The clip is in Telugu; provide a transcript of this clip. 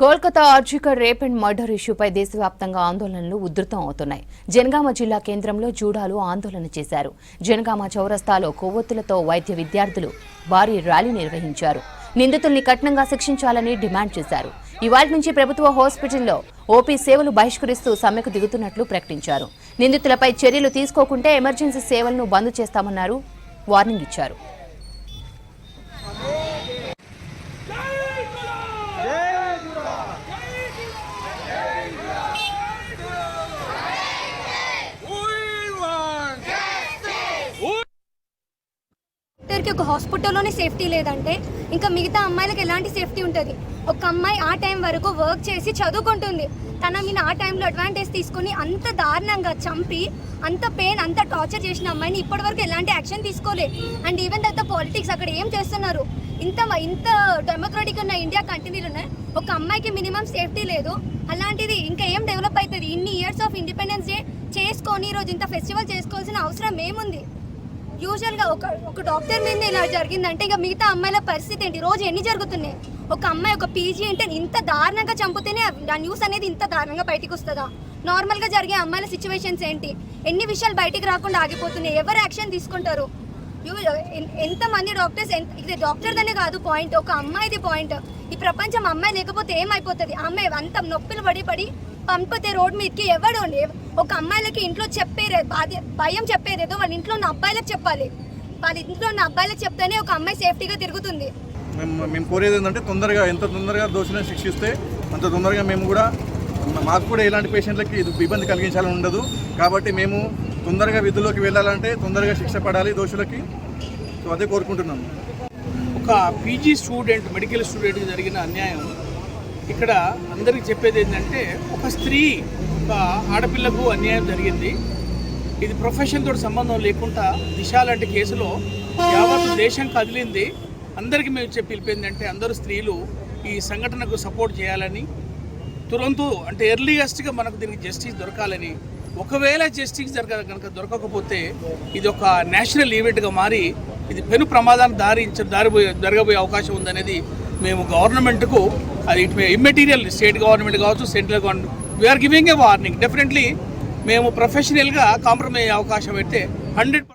Kolkata RG Kar rape and murder ఇష్యూపై దేశవ్యాప్తంగా ఆందోళనలు ఉధృతం అవుతున్నాయి. జనగామ జిల్లా కేంద్రంలో జూడాలు ఆందోళన చేశారు. జనగామ చౌరస్తాలో కొవ్వొత్తులతో వైద్య విద్యార్థులు భారీ ర్యాలీ నిర్వహించారు. నిందితుల్ని కఠినంగా శిక్షించాలని డిమాండ్ చేశారు. ఇవాళ నుంచి ప్రభుత్వ హాస్పిటల్లో ఓపీ సేవలు బహిష్కరిస్తూ సమ్మెకు దిగుతున్నట్లు ప్రకటించారు. నిందితులపై చర్యలు తీసుకోకుంటే ఎమర్జెన్సీ సేవలను బంద్ చేస్తామన్నారు. వార్నింగ్ ఇచ్చారు. డాక్టర్కి ఒక హాస్పిటల్లోనే సేఫ్టీ లేదంటే ఇంకా మిగతా అమ్మాయిలకు ఎలాంటి సేఫ్టీ ఉంటుంది? ఒక అమ్మాయి ఆ టైం వరకు వర్క్ చేసి చదువుకుంటుంది. తన మీద ఆ టైంలో అడ్వాంటేజ్ తీసుకొని అంత దారుణంగా చంపి అంత పెయిన్ అంత టార్చర్ చేసిన అమ్మాయిని ఇప్పటివరకు ఎలాంటి యాక్షన్ తీసుకోలే. అండ్ ఈవెన్ దట్ పాలిటిక్స్ అక్కడ ఏం చేస్తున్నారు? ఇంత ఇంత డెమోక్రటిక్ ఉన్న ఇండియా కంటిన్యూలోనే ఒక అమ్మాయికి మినిమం సేఫ్టీ లేదు. అలాంటిది ఇంకా ఏం డెవలప్ అవుతుంది? ఇన్ని ఇయర్స్ ఆఫ్ ఇండిపెండెన్స్ డే చేసుకొని ఈరోజు ఇంత ఫెస్టివల్ చేసుకోవాల్సిన అవసరం ఏముంది? యూజువల్గా ఒక ఒక డాక్టర్ మీద ఇలా జరిగిందంటే ఇంకా మిగతా అమ్మాయిల పరిస్థితి ఏంటి? రోజు ఎన్ని జరుగుతున్నాయి? ఒక అమ్మాయి ఒక పీజీ అంటే ఇంత దారుణంగా చంపితేనే ఆ న్యూస్ అనేది ఇంత దారుణంగా బయటకు వస్తుందా నార్మల్గా జరిగే అమ్మాయిల సిచ్యువేషన్స్ ఏంటి? ఎన్ని విషయాలు బయటికి రాకుండా ఆగిపోతున్నాయి? ఎవరు యాక్షన్ తీసుకుంటారు? ఎంతమంది డాక్టర్స్ ఇది డాక్టర్ దనే కాదు పాయింట్. ఒక అమ్మాయిది పాయింట్. ఈ ప్రపంచం అమ్మాయి లేకపోతే ఏమైపోతుంది? ఆ అమ్మాయి అంత నొప్పులు పడి పడి పంపితే రోడ్ మీదకి ఎవడు ఒక అమ్మాయిలకి ఇంట్లో చెప్పేరే బాధ్య భయం చెప్పేదేదో వాళ్ళ ఇంట్లో ఉన్న అబ్బాయిలకు చెప్పాలి. వాళ్ళ ఇంట్లో ఉన్న అబ్బాయిలకు చెప్తేనే ఒక అమ్మాయి సేఫ్టీగా తిరుగుతుంది. మేము మేము కోరేది ఏంటంటే తొందరగా ఎంత తొందరగా దోషులను శిక్షిస్తే అంత తొందరగా మేము కూడా మాకు కూడా ఇలాంటి పేషెంట్లకి ఇది ఇబ్బంది కలిగించాలని ఉండదు. కాబట్టి మేము తొందరగా విధుల్లోకి వెళ్ళాలంటే తొందరగా శిక్ష పడాలి దోషులకి. సో అదే కోరుకుంటున్నాము. ఒక పీజీ స్టూడెంట్ మెడికల్ స్టూడెంట్కి జరిగిన అన్యాయం ఇక్కడ అందరికీ చెప్పేది ఏంటంటే ఒక స్త్రీ ఒక ఆడపిల్లకు అన్యాయం జరిగింది. ఇది ప్రొఫెషన్ తోటి సంబంధం లేకుండా దిశ లాంటి కేసులో యావత్ దేశం కదిలింది. అందరికీ మేము చెప్పి పిలిపిందంటే అందరూ స్త్రీలు ఈ సంఘటనకు సపోర్ట్ చేయాలని తురంతు అంటే ఎర్లీయెస్ట్గా మనకు దీనికి జస్టిస్ దొరకాలని ఒకవేళ జస్టిస్ జరగ కనుక దొరకకపోతే ఇది ఒక నేషనల్ ఈవెంట్గా మారి ఇది పెను ప్రమాదాన్ని దారి దారిపోయే జరగబోయే అవకాశం ఉందనేది మేము గవర్నమెంట్కు అది ఇమ్మెటీరియల్ స్టేట్ గవర్నమెంట్ కావచ్చు central government we're giving a warning definitely మేము ప్రొఫెషనల్గా కాంప్రమైజ్ అయ్యే అవకాశం అయితే హండ్రెడ్